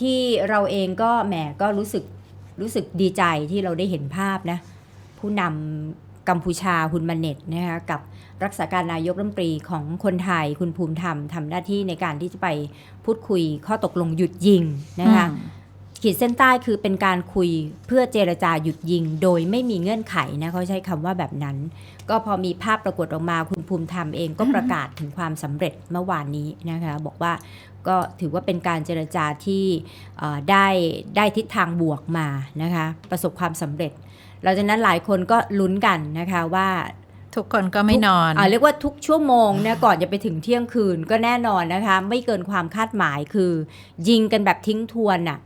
ที่เราเองก็แหมก็รู้สึกรู้สึกดีใจที่เราได้เห็นภาพนะผู้นำกัมพูชาฮุนมาเน็ตนะคะกับรักษาการนายกรัฐมนตรีของคนไทยคุณภูมิธรรมทำหน้าที่ในการที่จะไปพูดคุยข้อตกลงหยุดยิงนะคะขีดเส้นใต้คือเป็นการคุยเพื่อเจรจาหยุดยิง โดยไม่มีเงื่อนไขนะเขาใช้คำว่าแบบนั้น ก็พอมีภาพปรากฏออกมาคุณภูมิธรรมเองก็ประกาศถึงความสำเร็จเมื่อวานนี้นะคะบอกว่า ก็ถือว่าเป็นการเจรจาที่เอ่อได้ได้ทิศทางบวกมานะคะประสบความสำเร็จหลังจากนั้นหลายคนก็ลุ้นกันนะคะว่าทุกคนก็ไม่นอนอ่าเรียกว่าทุกชั่วโมงเนี่ยก่อนจะไปถึงเที่ยงคืนก็แน่นอนนะคะ ไม่เกินความคาดหมายคือ ยิงกันแบบทิ้งทวนน่ะ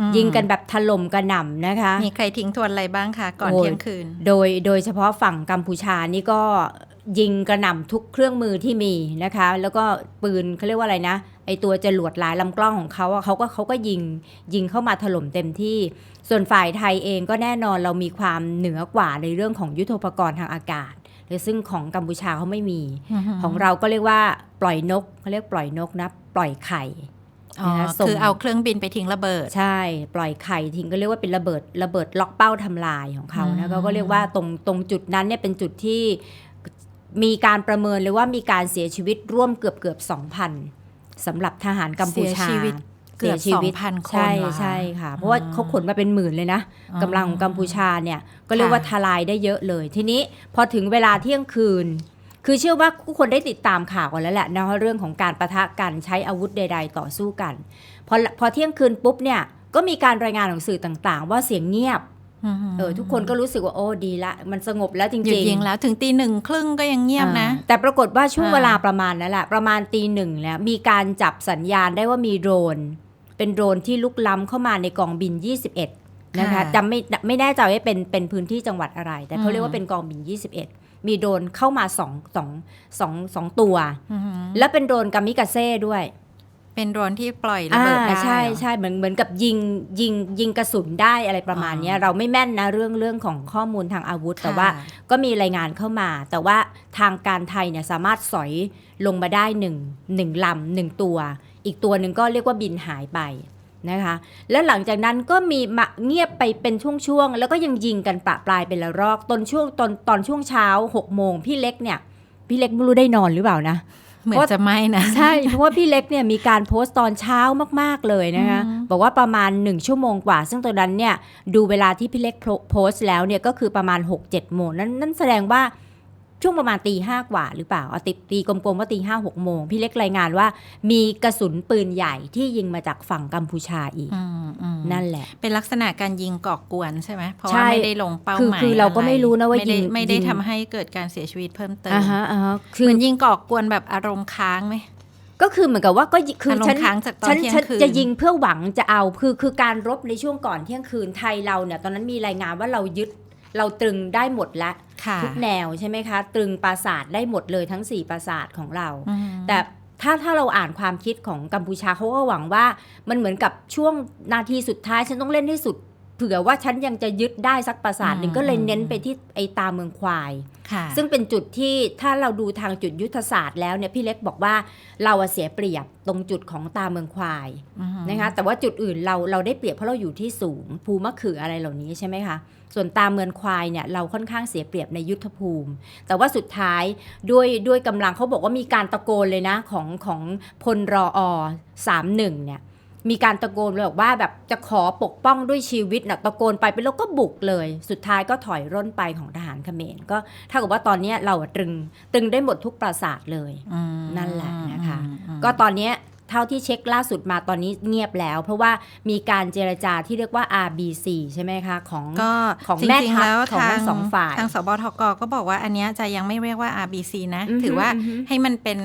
อืมยิงกันแบบถล่มกระหน่ำนะคะ มีใครทิ้งทวนอะไรบ้างคะก่อนโอ้ยเที่ยงคืน โดยโดยเฉพาะฝั่งกัมพูชานี่ก็ยิงกระหน่ำทุกเครื่องมือที่มีนะคะ แล้วก็ปืนเขาเรียกว่าอะไรนะ ไอตัวจรวดหลายลำกล้องของเขาอะเขาก็เขาก็ยิงยิงเข้ามาถล่มเต็มที่ ส่วนฝ่ายไทยเองก็แน่นอนเรามีความเหนือกว่าในเรื่องของยุทโธปกรณ์ทางอากาศซึ่งของกัมพูชาเขาไม่มี ของเราก็เรียกว่าปล่อยนกเขาเรียกปล่อยนกนะปล่อยไข่อ๋อนะคะส่งคือเอาเครื่องบินไปทิ้งระเบิด ใช่ ปล่อยไข่ทิ้งก็เรียกว่าเป็นระเบิดระเบิดล็อกเป้าทำลายของเขาอืนะมเขาก็เรียกว่าตรงตรงจุดนั้นเนี่ยเป็นจุดที่มีการประเมินเลยว่ามีการเสียชีวิตร่วมเกือบเกือบสองพัน สำหรับทหารกัมพูชาเสียชีวิตเกือบสียชีวิต2,000คนใช่เหรอคะใช่ค่ะ เพราะว่าเขาขนมาเป็นหมื่นเลยนะอ๋อกำลังของกัมพูชาเนี่ยก็เรียกว่าค่ะทลายได้เยอะเลย ทีนี้พอถึงเวลาเที่ยงคืน คือเชื่อว่าทุกคนได้ติดตามข่าวกันแล้วแหละนะเรื่องของการประทะกันใช้อาวุธใด ๆ ต่อสู้กันพอพอเที่ยงคืนปุ๊บเนี่ยก็มีการรายงานของสื่อต่างๆ ว่าเสียงเงียบม เออทุกคนก็รู้สึกว่าโอ้ดีละ มันสงบแล้วจริงหยุดๆยิงแล้วถึงตีหนึ่งครึ่งก็ยังเงียบนะอ่าแต่ปรากฏว่าช่วงอ่าเวลาประมาณนั้นแหละประมาณตีหนึ่งแล้วมีการจับสัญญาณได้ว่ามีโดรน เป็นโดรนที่ลุกล้ำเข้ามาในกองบิน 21 นะคะจำไม่ไม่แน่ใจว่าเป็นเป็นพื้นที่จังหวัดอะไร แต่เขาเรียกว่าเป็นกองบิน 21 มีโดรนเข้ามาสองสองสองสองตัวอือหือแล้วเป็นโดรนกามิกาเซ่ด้วย เป็นโดรนที่ปล่อยระเบิดได้อ่าใช่เหรอใช่เหมือนเหมือนกับยิงยิงยิงกระสุนได้อะไรประมาณเนี้ยอ๋อเราไม่แม่นนะเรื่องเรื่องของข้อมูลทางอาวุธ แต่ค่ะว่าก็มีรายงานเข้ามา แต่ว่าทางการไทยเนี่ยสามารถสอยลงมาได้หนึ่งหนึ่งลำหนึ่งตัว อีกตัวหนึ่งก็เรียกว่าบินหายไปนะคะ แล้วหลังจากนั้นก็มีมาเงียบไปเป็นช่วงๆแล้วก็ยังยิงกันประปรายเป็นละรอกตอนช่วงตอนตอนช่วงเช้า6โมงพี่เล็กเนี่ยพี่เล็กไม่รู้ได้นอนหรือเปล่านะ เหมือนจะไม่นะ ใช่ เพราะว่าพี่เล็กเนี่ยมีการโพสต์ตอนเช้ามาก ๆ เลยนะคะอืมบอกว่าประมาณ 1 ชั่วโมงกว่า ซึ่งตอนนั้นเนี่ยดูเวลาที่พี่เล็กโพโพสต์แล้วเนี่ยก็คือประมาณ 6-7 โมงนั้นนั่นแสดงว่า ช่วงประมาณตีห้ากว่าหรือเปล่าเอาตีตีกลมๆว่าตีห้าหกโมงพี่เล็กรายงานว่า มีกระสุนปืนใหญ่ที่ยิงมาจากฝั่งกัมพูชาอีกอืมอืมนั่นแหละ เป็นลักษณะการยิงก่อกวนใช่ไหมเพราะใช่ว่าไม่ได้ลงเป้าคือหมายคือเราก็ไม่รู้นะว่าไม่ได้ยิงไม่ได้ยิงทำให้เกิดการเสียชีวิตเพิ่มเติมอ่าฮะอ่าฮะคือเหมือนยิงก่อกวนแบบอารมณ์ค้างไหมก็คือเหมือนกับว่าก็ยิคืออารมฉันณ์ค้างจากตอนฉันเที่ยงฉันคืนจะยิงเพื่อหวังจะเอาคือคือการรบในช่วงก่อนเที่ยงคืนไทยเราเนี่ยตอนนั้นมีรายงานว่าเรายึด เราตรึงได้หมดละค่ะทุกแนวใช่ไหมคะ ตรึงปราสาทได้หมดเลยทั้ง 4 ปราสาทของเราอืมแต่ถ้าถ้าเราอ่านความคิดของกัมพูชาเขาก็หวังว่ามันเหมือนกับช่วงนาทีสุดท้ายฉันต้องเล่นให้สุดเผื่อว่าฉันยังจะยึดได้สักปราสาทหนึ่งก็เลยเน้นไปที่ไอตาเมืองควายค่ะซึ่งเป็นจุดที่ถ้าเราดูทางจุดยุทธศาสตร์แล้วเนี่ยพี่เล็กบอกว่าเราอะเสียเปรียบตรงจุดของตาเมืองควายอืมนะคะแต่ว่าจุดอื่นเราเราได้เปรียบเพราะเราอยู่ที่สูงภูมะเขืออะไรเหล่านี้ใช่ไหมคะ ส่วนตาเมืองควายเนี่ยเราค่อนข้างเสียเปรียบในยุทธภูมิ แต่ว่าสุดท้ายด้วยด้วยกำลังเขาบอกว่ามีการตะโกนเลยนะของของพลรอสามหนึ่งเนี่ยมีการตะโกนเลยบอกว่าแบบจะขอปกป้องด้วยชีวิตนะตะโกนไปไปแล้วก็บุกเลย สุดท้ายก็ถอยร่นไปของทหารเขมรก็ถ้ากับว่าตอนเนี้ยเราอะตรึงตรึงได้หมดทุกปราสาทเลยอืมนั่นแหละนะคะอืมอืมก็ตอนเนี้ย เท่าที่เช็คล่าสุดมาตอนนี้เงียบแล้ว เพราะว่ามีการเจรจาที่เรียกว่า RBC ใช่ไหมคะ ของก็ของจริแม่งทัๆพแล้วของทางทั้งสองฝ่ายทางสบทกก็บอกว่าอันเนี้ยจะยังไม่เรียกว่า RBC นะอือฮึถือว่าอือฮึให้มันเป็น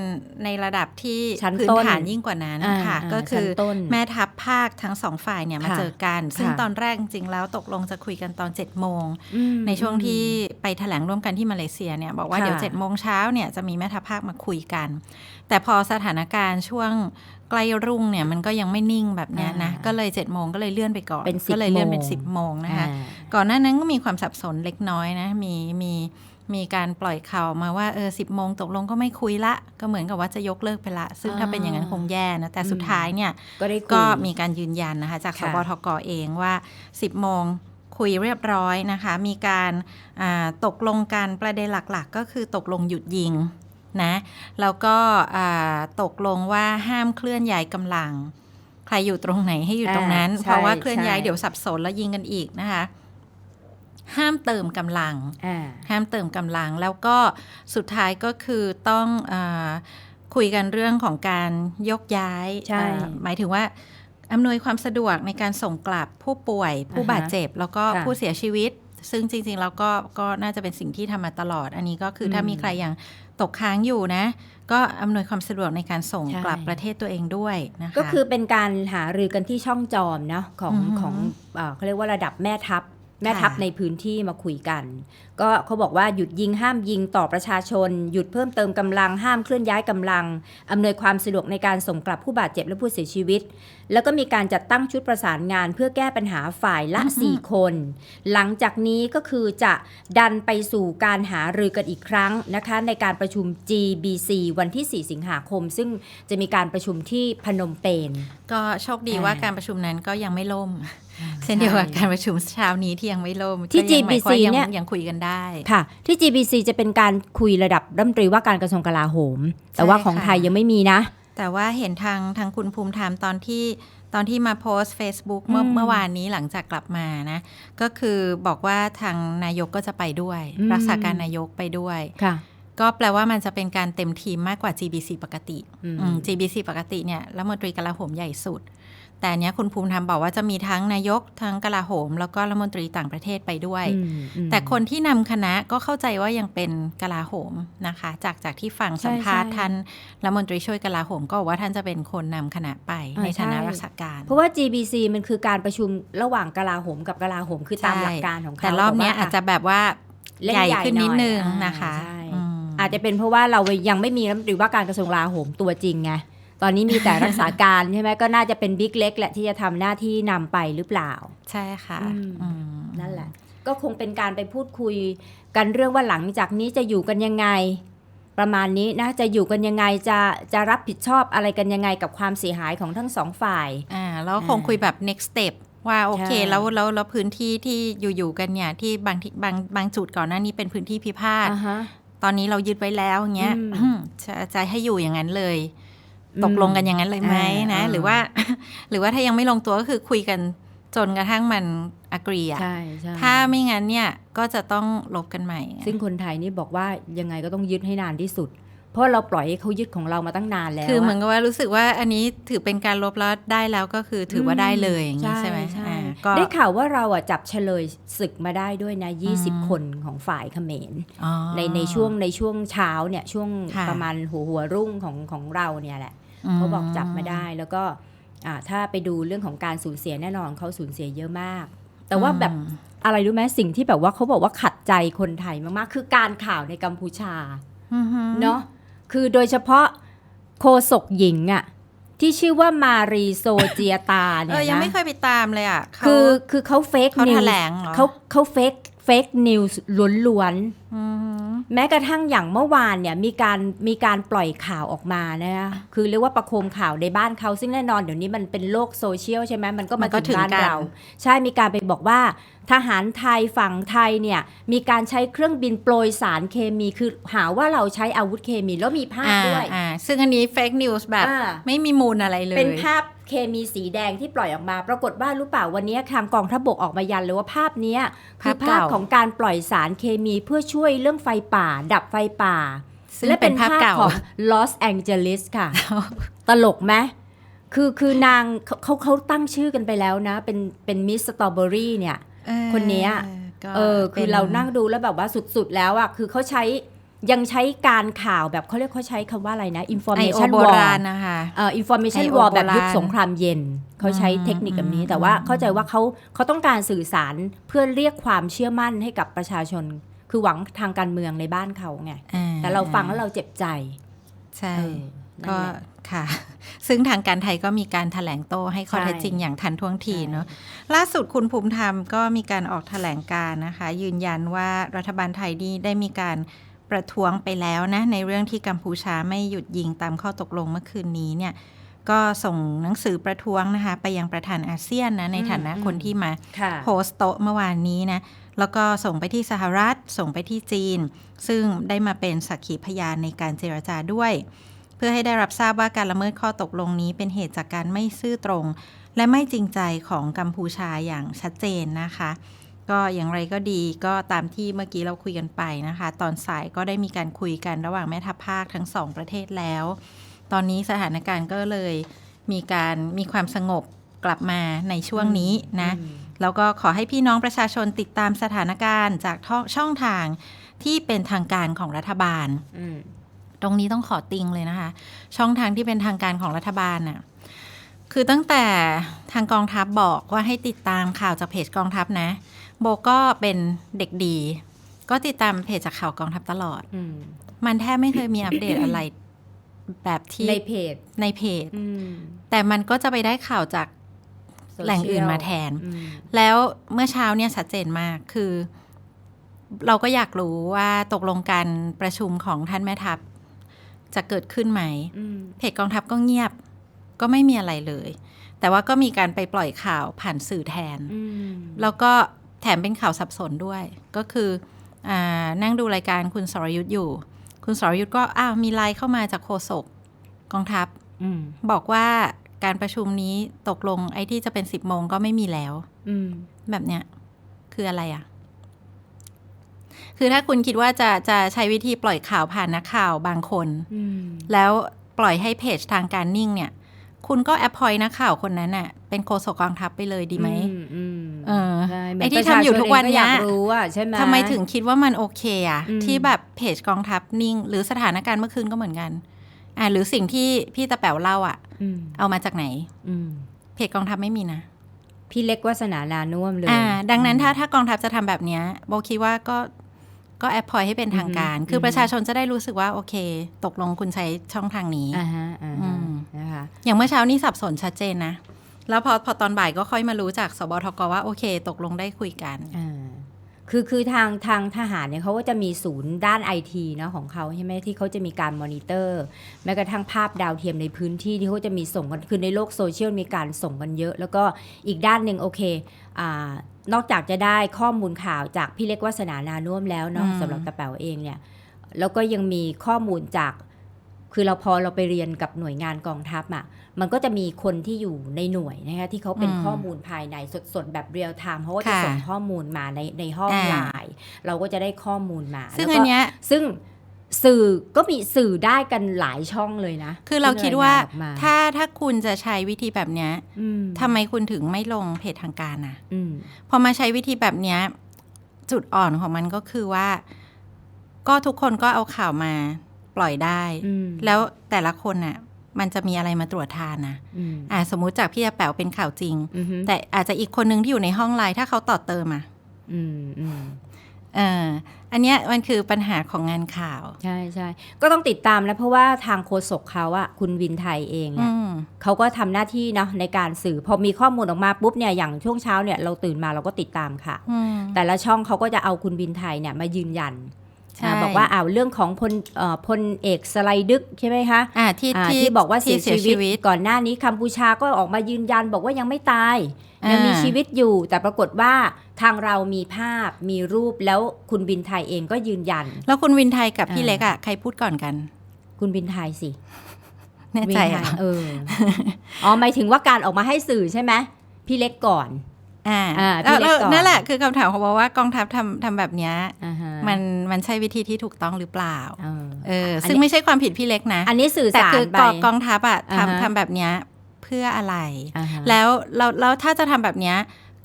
ในระดับที่ชั้นพื้นต้นฐานยิ่งกว่านั้นอ่าค่ะอ่าก็คือชั้นต้นแม่ทัพภาคทั้งสองฝ่ายเนี่ยมาค่ะเจอกัน ซึ่งค่ะตอนแรกจริงๆแล้วตกลงจะคุยกันตอน7จ็ดโมงอืมในช่วงที่ไปแถลงร่วมกันที่มาเลเซียเนี่ยบอกว่าค่ะเดี๋ยว7จ็ดโมงเช้าเนี่ยจะมีแม่ทัพภาคมาคุยกัน แต่พอสถานการณ์ช่วง ใกล้รุ่งเนี่ยมันก็ยังไม่นิ่งแบบเนี้ยนะอ่าก็เลย7จ็ดโมงก็เลยเลื่อนไปก่อนเป็น10ก็เลยเลื่อนเป็นโมง10บโมงนะคะอ่าก่อนหน้านั้นก็มีความสับสนเล็กน้อยนะมีมีมีการปล่อยข่าวมาว่าเออสิบโมงตกลงก็ไม่คุยละ ก็เหมือนกับว่าจะยกเลิกไปละ ซึ่งถ้าเป็นอย่างนั้นคงแย่นะ แต่สุดท้ายเนี่ยก็ได้คุยก็มีการยืนยันนะคะ จากสค่ะบทกเองว่า 10โมงคุยเรียบร้อยนะคะ มีการอ่าตกลงกันประเด็นหลักๆ ก็คือตกลงหยุดยิง นะแล้วก็อ่าตกลงว่าห้ามเคลื่อนย้ายกำลัง ใครอยู่ตรงไหนให้อยู่ตรงนั้นอ่าใช่เพราะว่าเคลื่อนย้ายใช่เดี๋ยวสับสนแล้วยิงกันอีกนะคะ ห้ามเติมกำลังอ่าห้ามเติมกำลัง แล้วก็สุดท้ายก็คือต้องอาคุยกันเรื่องของการยกย้ายใช่อ่าหมายถึงว่าอำนวยความสะดวกในการส่งกลับผู้ป่วย ผู้อ่าฮะบาดเจ็บ แล้วก็ค่ะผู้เสียชีวิต ซึ่งจริงๆ แล้วก็ก็น่าจะเป็นสิ่งที่ทำมาตลอด อันนี้ก็คืออมถ้ามีใครยัง ตกค้างอยู่นะ ก็อำนวยความสะดวกในการส่งใช่กลับประเทศตัวเองด้วยนะคะก็คือเป็นการหารือกันที่ช่องจอมเนาะของอือหือของเอ่อเขาเรียกว่าระดับแม่ทัพ แม่ทัพค่ะในพื้นที่มาคุยกัน ก็เขาบอกว่าหยุดยิงห้ามยิงต่อประชาชน หยุดเพิ่มเติมกำลังห้ามเคลื่อนย้ายกำลังอำนวยความสะดวกในการส่งกลับผู้บาดเจ็บและผู้เสียชีวิต แล้วก็มีการจัดตั้งชุดประสานงานเพื่อแก้ปัญหาฝ่ายละ 4 คน หลังจากนี้ก็คือจะดันไปสู่การหารือกันอีกครั้งนะคะ ในการประชุม GBC วันที่ 4 สิงหาคม ซึ่งจะมีการประชุมที่พนมเปญก็โชคดีอ่าว่าการประชุมนั้นก็ยังไม่ล่ม เช่นเดียวกับการประชุมเช้านี้ที่ยังไม่ล่มที่ก็ยังหมายความ GBC ยังเนี่ยยังคุยกันได้ค่ะ ที่ GBC จะเป็นการคุยระดับรัฐมนตรีว่าการกระทรวงกลาโหม แต่ว่าใช่ของค่ะไทยยังไม่มีนะ แต่ว่าเห็นทางทางคุณภูมิธรรมตอนที่ตอนที่มาโพสต์ Facebook เมื่ออืมเมื่อวานนี้หลังจากกลับมานะ ก็คือบอกว่าทางนายกก็จะไปด้วยอืมรักษาการนายกไปด้วยค่ะก็แปลว่ามันจะเป็นการเต็มทีมมากกว่า GBC ปกติอืมอืม GBC ปกติเนี่ยรัฐมนตรีกลาโหมใหญ่สุด แต่อันเนี้ยคุณภูมิธรรมบอกว่าจะมีทั้งนายกทั้งกลาโหม แล้วก็รัฐมนตรีต่างประเทศไปด้วยอืมอืมแต่คนที่นำคณะก็เข้าใจว่ายังเป็นกลาโหมนะคะ จากจากที่ฟังใช่สัมภาษณ์ใช่ท่านรัฐมนตรีช่วยกลาโหม ก็บอกว่าท่านจะเป็นคนนำคณะไปอ่าในฐานะใช่รักษาการ เพราะว่า GBC มันคือการประชุมระหว่างกลาโหม กับกลาโหมคือตามใช่หลักการของเขาแต่รอบเนี้ยว่อาจจะแบบว่าเล่นใหญ่ใหญ่ขึ้นนิดหน่อยนึงอ่านนะคะใช่อืมอาจจะเป็นเพราะว่าเรายังไม่มีรัฐมนตรีว่าการกระทรวงกลาโหมตัวจริงไง ตอนนี้มีแต่รักษาการใช่ไหมก็น่าจะเป็นบิ๊กเล็กแหละที่จะทำหน้าที่นำไปหรือเปล่า ใช่ค่ะอืมอืมนั่นแหละ ก็คงเป็นการไปพูดคุยกันเรื่องว่าหลังจากนี้จะอยู่กันยังไง ประมาณนี้นะจะอยู่กันยังไงจะจะรับผิดชอบอะไรกันยังไงกับความเสียหายของทั้งสองฝ่ายอ่าแล้วคงคุยแบบ next step ว่าโอเคใช่แล้วแล้วแล้วพื้นที่ที่อยู่ๆกันเนี่ยที่บางที่บางบางจุดก่อนหน้านี้เป็นพื้นที่พิพาทอ่าฮะตอนนี้เรายึดไว้แล้วอย่างเงี้ยอืมจะจะให้อยู่อย่างนั้นเลยอืม ตกลงกันอย่างนั้นเลยไหมอ่านะอ่าหรือว่า หรือว่าถ้ายังไม่ลงตัวก็คือคุยกันจนกระทั่งมันอกรีอะใช่ใช่ถ้าไม่งั้นเนี่ยก็จะต้องลบกันใหม่ ซึ่งคนไทยนี่บอกว่ายังไงก็ต้องยึดให้นานที่สุด เพราะเราปล่อยให้เขายึดของเรามาตั้งนานแล้ว คือเหมือนอะกับว่ารู้สึกว่าอันนี้ถือเป็นการลบแล้วได้แล้วก็คือถือว่าได้เลยอย่างนี้ใช่ไหมใช่อ่าก็ได้ข่าวว่าเราอะจับเฉลยศึกมาได้ด้วยนะอืม20 คนของฝ่ายเขมรอ๋อในในช่วงในช่วงเช้าเนี่ยช่วงค่ะประมาณหัวหัวรุ่งของของเราเนี่ยแหละ เขาบอกจับมาได้แล้วก็อ่าถ้าไปดูเรื่องของการสูญเสียแน่นอนเขาสูญเสียเยอะมาก แต่ว่าแบบอืมอะไรรู้ไหมสิ่งที่แบบว่าเขาบอกว่าขัดใจคนไทยมากๆ คือการข่าวในกัมพูชาอือฮึเนาะคือโดยเฉพาะโคศกหญิงอะที่ชื่อว่ามารีโซเจียตาเอเนี่ยอยังนะไม่เคยไปตามเลยอะเขาคือคือเขาเฟกเขานิแถวลงเหรอเขาเขาเฟก เฟกนิวส์ล้วนๆอือฮึแม้กระทั่งอย่างเมื่อวานเนี่ยมีการมีการปล่อยข่าวออกมานะคะคือเรียกว่าประโคมข่าวในบ้านเขาซึ่งแน่นอนเดี๋ยวนี้มันเป็นโลกโซเชียลใช่ไหมมันก็มัมานก็ถึงบ้านถึงกันเรา ใช่มีการไปบอกว่า ทหารไทยฝั่งไทยเนี่ยมีการใช้เครื่องบินโปรยสารเคมีคือหาว่าเราใช้อาวุธเคมีแล้วมีภาพอ่าด้วยอ่าซึ่งอันนี้เฟกนิวส์แบบอ่าไม่มีมูลอะไรเลย เป็นภาพเคมีสีแดงที่ปล่อยออกมา ปรากฏว่ารู้เปล่าวันนี้ทางกองทัพบกออกมายันเลยว่าภาพเนี้ยคือภาพเก่าภาพของการปล่อยสารเคมีเพื่อช่วยเรื่องไฟป่า ดับไฟป่าซึ่งและเป็เป็นนภาภาพพเก่าของลอสแองเจลิสค่ะ ตลกไหมคือคือนางเขาเขาเขาตั้งชื่อกันไปแล้วนะ เป็นเป็นมิสสตรอเบอรี่เนี่ยเออ คนเนี้ยก็เออคือป็เรานั่งดูแล้วแบบว่าสุดๆแล้วอะคือเขาใช้ยังใช้การข่าวแบบเขาเรียกเขาใช้คำว่าอะไรนะไอโอ information โบ war ราณนะคะเอ่อ information IO war แบบโบราณยุคสงครามเย็น เขาใช้อืมเทคนิคแบบนี้อืมแต่ว่าอืมเข้าใจว่าเขาเขาต้องการสื่อสารเพื่อเรียกความเชื่อมั่นให้กับประชาชน คือหวังทางการเมืองในบ้านเขาไงอ่แต่เราฟังแล้วเราเจ็บใจ ใช่เออนั่นก็แหละ ค่ะ ซึ่งทางการไทยก็มีการถแถลงโต้ให้ข้อใช่เท็จจริงอย่างทันท่วงทีใช่เนาะล่าสุดคุณภูมิธรรมก็มีการออกถแถลงการนะคะ ยืนยันว่ารัฐบาลไทยนี่ได้มีการประท้วงไปแล้วนะ ในเรื่องที่กัมพูชาไม่หยุดยิงตามข้อตกลงเมื่อคืนนี้เนี่ยก็ส่งหนังสือประท้วงนะคะ ไปยังประธานอาเซียนนะ ในฐานะคนที่มาค่ะโพสต์โต๊ะเมื่อวานนี้นะ แล้วก็ส่งไปที่สหรัฐ ส่งไปที่จีน ซึ่งได้มาเป็นสักขีพยานในการเจรจาด้วย เพื่อให้ได้รับทราบว่าการละเมิดข้อตกลงนี้เป็นเหตุจากการไม่ซื่อตรง และไม่จริงใจของกัมพูชาอย่างชัดเจนนะคะ ก็อย่างไรก็ดีก็ตามที่เมื่อกี้เราคุยกันไปนะคะ ตอนสายก็ได้มีการคุยกันระหว่างแม่ทัพภาคทั้งสองประเทศแล้ว ตอนนี้สถานการณ์ก็เลยมีการมีความสงบกลับมาในช่วงนี้นะอืมแล้วก็ขอให้พี่น้องประชาชนติดตามสถานการณ์จากท่อช่องทางที่เป็นทางการของรัฐบาลอืม ตรงนี้ต้องขอติงเลยนะคะ ช่องทางที่เป็นทางการของรัฐบาลน่ะคือตั้งแต่ทางกองทัพบอกว่าให้ติดตามข่าวจากเพจกองทัพนะ โบก็เป็นเด็กดี ก็ติดตามเพจจากข่าวกองทัพตลอดอืมมันแทบไม่เคยมีอัปเดตอะไรแบบที่ในเพจในเพจอืมแต่มันก็จะไปได้ข่าวจากแหล่งอื่นมาแทนอืมแล้วเมื่อเช้าเนี่ยชัดเจนมากคือ เราก็อยากรู้ว่าตกลงการประชุมของท่านแม่ทัพ จะเกิดขึ้นไหมอืมเพจกองทัพก็เงียบ ก็ไม่มีอะไรเลย แต่ว่าก็มีการไปปล่อยข่าวผ่านสื่อแทนอืมแล้วก็แถมเป็นข่าวสับสนด้วย ก็คืออานั่งดูรายการคุณสรยุทธ์อยู่ คุณสรยุทธ์ก็อ้าวมีไลน์เข้ามาจากโฆษกกองทัพอืมบอกว่าการประชุมนี้ตกลงไอ้ที่จะเป็นสิบโมงก็ไม่มีแล้วอืมแบบเนี้ยคืออะไรอะ่ะ คือถ้าคุณคิดว่าจะจะใช้วิธีปล่อยข่าวผ่านนักข่าวบางคนอืมแล้วปล่อยให้เพจทางการนิ่งเนี่ย คุณก็แอปพอยนักข่าวคนนั้นน่ะ เป็นโฆษกกองทัพไปเลยดีไหมอือืมเออใช่ไอ้ที่ทำอยู่ทุกวันเนี้ยประชาชเองก็อยากรู้อะใช่ไหมทำไมถึงคิดว่ามันโอเคอะอืมที่แบบเพจกองทัพนิ่ง หรือสถานการณ์เมื่อคืนก็เหมือนกัน อ่าหรือสิ่งที่พี่ตะแป๋วเล่าอะอืมเอามาจากไหนอืมเพจกองทัพไม่มีนะพี่เล็กวัฒนานานุ่วมเลย อ่า ดังนั้นถ้าถ้ากองทัพจะทำแบบเนี้ยโบคิดว่าก็ ก็แอปพอยให้เป็นทางการอือฮึคือประชาชนจะได้รู้สึกว่าโอเค ตกลงคุณใช้ช่องทางนี้อ่าฮะอ่าอืฮะมนะคะอย่างเมื่อเช้านี่สับสนชัดเจนนะ แล้วพอพอตอนบ่ายก็ค่อยมารู้จากสบทกว่าโอเค ตกลงได้คุยกันอ่าคือคือทางทางทหารเนี่ยเขาก็จะมีศูนย์ด้านไอทีเนาะของเขาใช่ไหมที่เขาจะมีการมอนิเตอร์ แม้กระทั่งภาพดาวเทียมในพื้นที่ที่เขาจะมีส่งกันคือในโลกโซเชียลมีการส่งกันเยอะ แล้วก็อีกด้านหนึ่งโอเคอา นอกจากจะได้ข้อมูลข่าวจากพี่เล็กวัฒนานานุ่วมแล้วเนาะอืมสำหรับตะแป๋วเองเนี่ยแล้วก็ยังมีข้อมูลจาก คือเราพอเราไปเรียนกับหน่วยงานกองทัพอะ่ะมันก็จะมีคนที่อยู่ในหน่วยนะคะที่เขาเป็นอืมข้อมูลภายในสดๆ แบบเรียลไทม์เขาก็จะค่ะส่งข้อมูลมาในในห้องอ่าไลน์เราก็จะได้ข้อมูลมาซึ่งแล้วก็อันเนี้ยซึ่ง สื่อก็มีสื่อได้กันหลายช่องเลยนะ คือเราคิดว่าที่รยงนออกมาถ้าถ้าคุณจะใช้วิธีแบบเนี้ยอืมทำไมคุณถึงไม่ลงเพจทางการนะอืมพอมาใช้วิธีแบบเนี้ยจุดอ่อนของมันก็คือว่า ก็ทุกคนก็เอาข่าวมาปล่อยได้อืมแล้วแต่ละคนน่ะ มันจะมีอะไรมาตรวจทานนะอืมอ่าสมมุติจากพี่จะแป๋วเป็นข่าวจริงอืมแต่อาจจะอีกคนนึงที่อยู่ในห้องไลน์ถ้าเขาต่อเติมอะ อืมอืมเอออันเนี้ยมันคือปัญหาของงานข่าว ใช่ใช่ก็ต้องติดตามแล้วเพราะว่าทางโฆษกเขาอะคุณวินไทยเองเนี่ยอืมเขาก็ทำหน้าที่เนาะในการสื่อพอมีข้อมูลออกมาปุ๊บเนี่ยอย่างช่วงเช้าเนี่ยเราตื่นมาเราก็ติดตามค่ะอืมแต่ละช่องเขาก็จะเอาคุณบินไทยเนี่ยมายืนยันใช่อ่า บอกว่าอ้าวเรื่องของพลเอ่อพลเอกสไลดึกใช่ไหมคะอ่าที่อ่าที่ที่บอกว่าเสียที่ชีวิต ก่อนหน้านี้กัมพูชาก็ออกมายืนยันบอกว่ายังไม่ตายอ่ายัยังมีชีวิตอยู่ แต่ปรากฏว่าทางเรามีภาพมีรูปแล้วคุณบินไทยเองก็ยืนยัน แล้วคุณวินไทยกับพี่อ่าเล็กอะใครพูดก่อนกัน คุณบินไทยสิแน่วิใจนไทอะยเอออ๋อหมายถึงว่าการออกมาให้สื่อใช่ไหมพี่เล็กก่อน อ่าอ่าพี่แล้วเล็กก่อนนั่นแหละคือคำถามของบอกว่ากองทัพทำทำแบบเนี้ยอ่าฮะมันมันใช่วิธีที่ถูกต้องหรือเปล่าเออเอออันนี้ซึ่งไม่ใช่ความผิดพี่เล็กนะ อันนี้สื่อแต่สารคือไปกองกองทัพอะอ่าฮะทำทำแบบเนี้ยเพื่ออะไรอ่าฮะแล้วแล้วแล้วถ้าจะทำแบบเนี้ย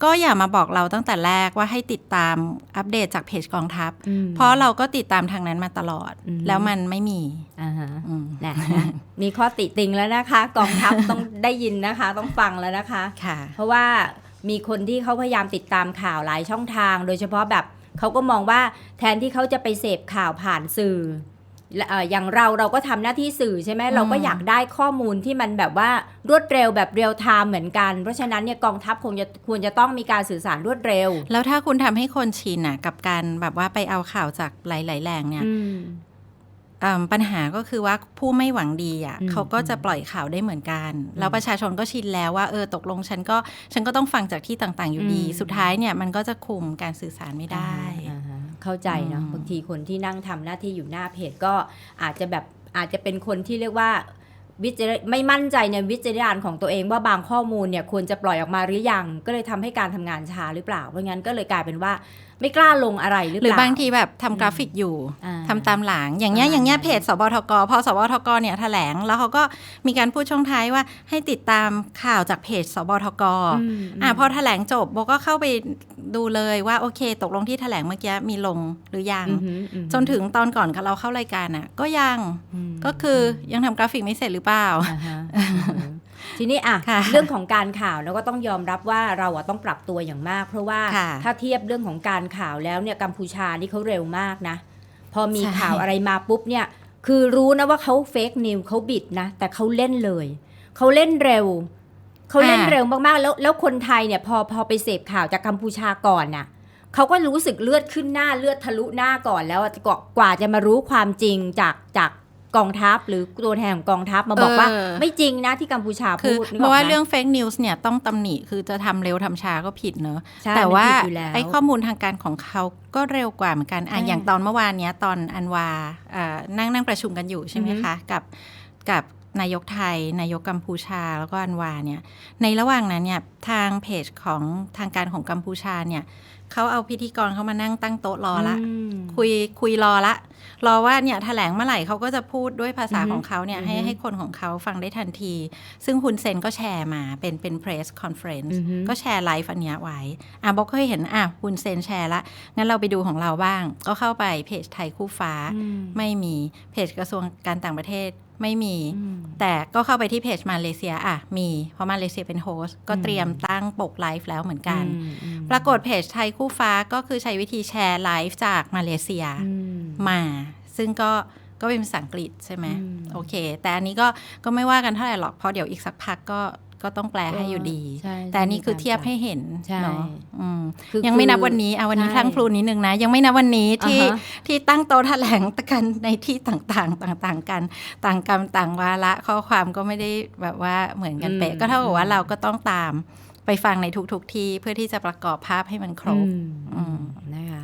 ก็อย่ามาบอกเราตั้งแต่แรกว่าให้ติดตามอัปเดตจากเพจกองทัพอืมเพราะเราก็ติดตามทางนั้นมาตลอดอืมแล้วมันไม่มีอ่าฮะอืมนะนะมีข้อติติงแล้วนะคะ กองทัพต้องได้ยินนะคะ ต้องฟังแล้วนะคะค่ะเพราะว่า มีคนที่เขาพยายามติดตามข่าวหลายช่องทาง โดยเฉพาะแบบเขาก็มองว่าแทนที่เขาจะไปเสพข่าวผ่านสื่อและเอ่ออย่างเราเราก็ทำหน้าที่สื่อใช่ไหมเราก็อยากได้ข้อมูลที่มันแบบว่ารวดเร็วแบบเรียลไทม์เหมือนกัน เพราะฉะนั้นเนี่ยกองทัพคงจะควรจะต้องมีการสื่อสารรวดเร็ว แล้วถ้าคุณทำให้คนชินอะกับการแบบว่าไปเอาข่าวจากหลาย ๆ แหล่งเนี่ยอืมเอิ่ม ปัญหาก็คือว่าผู้ไม่หวังดีอะอืมเขาก็จะปล่อยข่าวได้เหมือนกัน แล้วประชาชนก็ชินแล้วว่าเออตกลงฉันก็ฉันก็ต้องฟังจากที่ต่างๆอยู่ดีอืมสุดท้ายเนี่ยมันก็จะคุมการสื่อสารไม่ได้อ่าฮะเข้าใจเนอะอืมบางทีคนที่นั่งทำหน้าที่อยู่หน้าเพจก็อาจจะแบบอาจจะเป็นคนที่เรียกว่าวิจารไม่มั่นใจในวิจารณญาณของตัวเองว่าบางข้อมูลเนี่ยควรจะปล่อยออกมาหรือยัง ก็เลยทำให้การทำงานช้าหรือเปล่าเพราะงั้นก็เลยกลายเป็นว่าไม่กล้าลงอะไรหรือหเปรือล่าบางทีแบบทำกราฟิกอยู่อ่าทำตามหลังอย่างเงี้ยอ่าอย่างเงี้ยเพจสบทกพอสบทกเนี่ยแถลงแล้วเขาก็มีการพูดช่วงท้ายว่าให้ติดตามข่าวจากเพจสบทกอืมอ่าพอแถลงจบโบก็เข้าไปดูเลยว่าโอเค ตกลงที่แถลงเมื่อกี้มีลงหรือยังอืมอืมอืมจนถึงตอนก่อนกับเราเข้ารายการอะ ก็ยังมก็คือยังทำกราฟิกไม่เสร็จหรือเปล่าอ่าฮะอืม ทีนี้อะค่ะเรื่องของการข่าวเราก็ต้องยอมรับว่าเราอะต้องปรับตัวอย่างมาก เพราะว่าค่ะถ้าเทียบเรื่องของการข่าวแล้วเนี่ยกัมพูชานี่เขาเร็วมากนะ พอมีใช่ ข่าวอะไรมาปุ๊บเนี่ยคือรู้นะว่าเขาเฟกนิวเขาบิดนะ แต่เขาเล่นเลย เขาเล่นเร็ว เขาเล่นเร็วมากๆ แล้วแล้วคนไทยเนี่ยพอพอไปเสพข่าวจากกัมพูชาก่อนน่ะเขาก็รู้สึกเลือดขึ้นหน้าเลือดทะลุหน้าก่อนแล้วอะกว่ากว่าจะมารู้ความจริงจากจาก กองทัพหรือตัวแทนของกองทัพมาบอกว่าเออไม่จริงนะที่กัมพูชาคือพูดนึกเพออกราะไหมว่าเรื่องเฟกนิวส์เนี่ยต้องตำหนิคือจะทำเร็วทำช้าก็ผิดเนอะใช่แต่ว่ามันผิดอยู่แล้วไอ้ข้อมูลทางการของเขาก็เร็วกว่าเหมือนกันอะอ่าอย่างตอนเมื่อวานเนี้ยตอนอันวาอ่านั่งนั่งประชุมกันอยู่ใช่ไหมอือฮึคะ กับกับ นายกไทย นายกกัมพูชาแล้วก็อันวาเนี่ยในระหว่างนั้นเนี่ยทางเพจของทางการของกัมพูชาเนี่ยเขาเอาพิธีกรเขามานั่งตั้งโต๊ะรอละมคุยคุยรอละ รอว่าเนี่ยแถลงเมื่อไหร่เขาก็จะพูดด้วยภาษาอือฮึของเขาเนี่ยให้อือฮึให้คนของเขาฟังได้ทันที ซึ่งคุณเซนก็แชร์มาเป็นเป็น press conference อือฮึก็แชร์ไลฟ์อันเนี้ยไว้อะบอกก็เคยเห็นอะคุณเซนแชร์ละ งั้นเราไปดูของเราบ้าง ก็เข้าไปเพจไทยคู่ฟ้าอืมไม่มีเพจกระทรวงการต่างประเทศไม่มีอืมแต่ก็เข้าไปที่เพจมาเลเซียอะมี เพราะมาเลเซียเป็นโฮสต์ก็เตรียมตั้งปกไลฟ์แล้วเหมือนกันอืมอืมปรากฏเพจไทยคู่ฟ้าก็คือใช้วิธีแชร์ไลฟ์จากมาเลเซียอืมมา ซึ่งก็ก็เป็นภาษาอังกฤษใช่ไหมอืมโอเค แต่อันนี้ก็ก็ไม่ว่ากันเท่าไหร่หรอกเพราะเดี๋ยวอีกสักพักก็ ก็ต้องแปลให้อยู่ดีใช่แต่อันนี้คือเทียบให้เห็นใช่เนาะอืมคือยังไม่นับคือวันนี้เอาวันนี้ใช่พลังพลูนิดนึงนะ ยังไม่นับวันนี้ที่อ่าฮะที่ตั้งโต๊ะแถลงกันในที่ต่างๆต่างๆกัน ต่างกรรมต่างวาระข้อความก็ไม่ได้แบบว่าเหมือนกันเป๊ะก็เท่ากับว่าเราก็ต้องตามไปฟังในทุกๆที่เพื่อที่จะประกอบภาพให้มันครบอืมอืมนะคะ